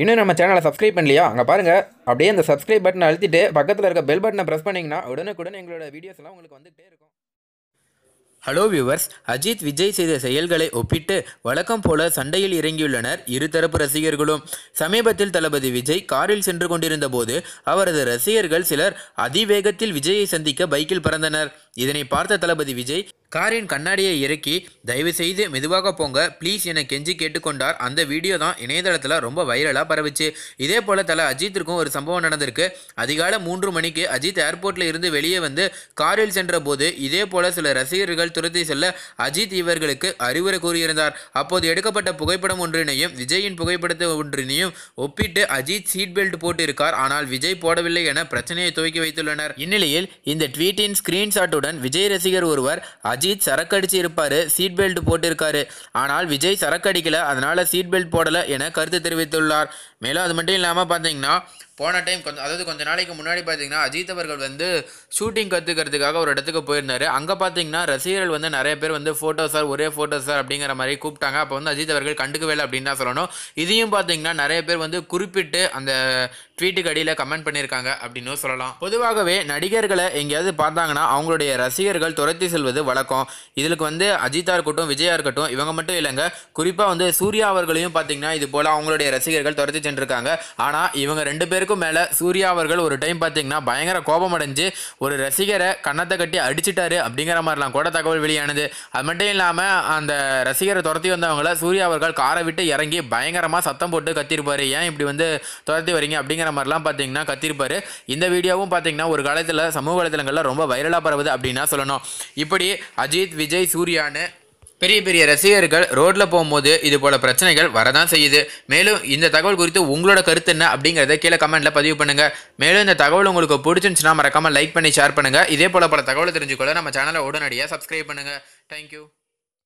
இன்னும் நம்ம சேனலை சப்ஸ்கிரைப் பண்ணலையா? அங்கே பாருங்கள் அப்படியே அந்த சப்ஸ்கிரைப் பட்டனை அழுத்திட்டு பக்கத்தில் இருக்க பெல் பட்டனை ப்ரெஸ் பண்ணிங்கன்னா உடனுக்குடன் எங்களோட வீடியோஸ்லாம் உங்களுக்கு வந்துகிட்டே இருக்கும். ஹலோ வியூவர்ஸ் அஜித் விஜய் செய்த செயல்களை ஒப்பிட்டு வழக்கம் போல சண்டையில் இறங்கியுள்ளனர் இருதரப்பு ரசிகர்களும். சமீபத்தில் தளபதி விஜய் காரில் சென்று கொண்டிருந்த போது அவரது ரசிகர்கள் சிலர் அதிவேகத்தில் விஜயை சந்திக்க பைக்கில் பறந்தனர். இதனை பார்த்த தளபதி விஜய் காரின் கண்ணாடியை இறக்கி தயவு செய்து மெதுவாக போங்க. ப்ளீஸ் என கெஞ்சி கேட்டுக்கொண்டார். அந்த வீடியோ தான் இணையதளத்தில் ரொம்ப வைரலாக பரவிச்சு. இதே போல தல அஜித்திற்கும் ஒரு சம்பவம் நடந்திருக்கு. அதிகாலை மூன்று மணிக்கு அஜித் ஏர்போர்ட்டில் இருந்து வெளியே வந்து காரில் சென்ற போது இதே போல் சில ரசிகர்கள் துரத்தி செல்ல அஜித் இவர்களுக்கு அறிவுரை கூறியிருந்தார். அப்போது எடுக்கப்பட்ட புகைப்படம் ஒன்றினையும் விஜயின் புகைப்படத்தை ஒன்றினையும் ஒப்பிட்டு அஜித் சீட் பெல்ட் போட்டிருக்கார். ஆனால் விஜய் போடவில்லை என பிரச்சனையை துவக்கி வைத்துள்ளனர். இந்நிலையில் இந்த ட்வீட்டின் ஸ்கிரீன்ஷாட்டுடன் விஜய் ரசிகர் ஒருவர் அஜித் சரக்கு அடிச்சு இருப்பாரு சீட் பெல்ட் போட்டிருக்காரு. ஆனால் விஜய் சரக்கு அடிக்கல அதனால சீட் பெல்ட் போடல என கருத்து தெரிவித்துள்ளார். மேலும் அது மட்டும் இல்லாமல் பார்த்தீங்கன்னா போன டைம் கொஞ்சம் அதாவது கொஞ்சம் நாளைக்கு முன்னாடி பார்த்தீங்கன்னா அஜித் அவர்கள் வந்து ஷூட்டிங் கற்றுக்கிறதுக்காக ஒரு இடத்துக்கு போயிருந்தார். அங்கே பார்த்தீங்கன்னா ரசிகர்கள் வந்து நிறைய பேர் வந்து ஃபோட்டோ சார் ஒரே ஃபோட்டோ சார் அப்படிங்கிற மாதிரி கூப்பிட்டாங்க. அப்போ வந்து அஜித் அவர்கள் கண்டுக்கவே அப்படின்னு தான் சொல்லணும். இதையும் பார்த்தீங்கன்னா நிறைய பேர் வந்து குறிப்பிட்டு அந்த ட்வீட்டுக்கு அடியில் கமெண்ட் பண்ணியிருக்காங்க அப்படின்னு சொல்லலாம். பொதுவாகவே நடிகர்களை எங்கேயாவது பார்த்தாங்கன்னா அவங்களுடைய ரசிகர்கள் துரத்தி செல்வது வழக்கம். இதுக்கு வந்து அஜித்தா இருக்கட்டும் விஜயா இருக்கட்டும் இவங்க மட்டும் இல்லைங்க. குறிப்பாக வந்து சூர்யா அவர்களையும் பார்த்தீங்கன்னா இது போல் அவங்களுடைய ரசிகர்கள் துரத்தி சென்றிருக்காங்க. ஆனால் இவங்க ரெண்டு பேருக்கும் மேலே சூர்யா அவர்கள் ஒரு டைம் பார்த்தீங்கன்னா பயங்கர கோபமடைஞ்சு ஒரு ரசிகரை கன்னத்தை கட்டி அடிச்சிட்டாரு அப்படிங்கிற மாதிரிலாம் கூட தகவல் வெளியானது. அது மட்டும் இல்லாமல் அந்த ரசிகரை துரத்தி வந்தவங்கள சூர்யா அவர்கள் காரை விட்டு இறங்கி பயங்கரமாக சத்தம் போட்டு கத்திருப்பார். ஏன் இப்படி வந்து துரத்தி வரீங்க அப்படிங்கிற மாதிரிலாம் பார்த்தீங்கன்னா கத்திருப்பார். இந்த வீடியோவும் பார்த்தீங்கன்னா ஒரு காலத்தில் சமூக வலைதளங்களில் ரொம்ப வைரலாக பரவுது அப்படின்னா சொல்லணும். இப்படி அஜித் விஜய் சூர்யான்னு பெரிய பெரிய ரசிகர்கள் ரோட்டில் போகும்போது இது போல பிரச்சனைகள் வரதான் செய்யுது. மேலும் இந்த தகவல் குறித்து உங்களோட கருத்து என்ன அப்படிங்கிறத கீழே கமெண்ட்டில் பதிவு பண்ணுங்கள் மேலும் இந்த தகவல் உங்களுக்கு பிடிச்சிருந்துச்சுன்னா மறக்காமல் லைக் பண்ணி ஷேர் பண்ணுங்கள் இதே போல் பல தகவலை தெரிஞ்சுக்கொள்ள நம்ம சேனலை உடனடியாக சப்ஸ்கிரைப் பண்ணுங்கள் தேங்க்யூ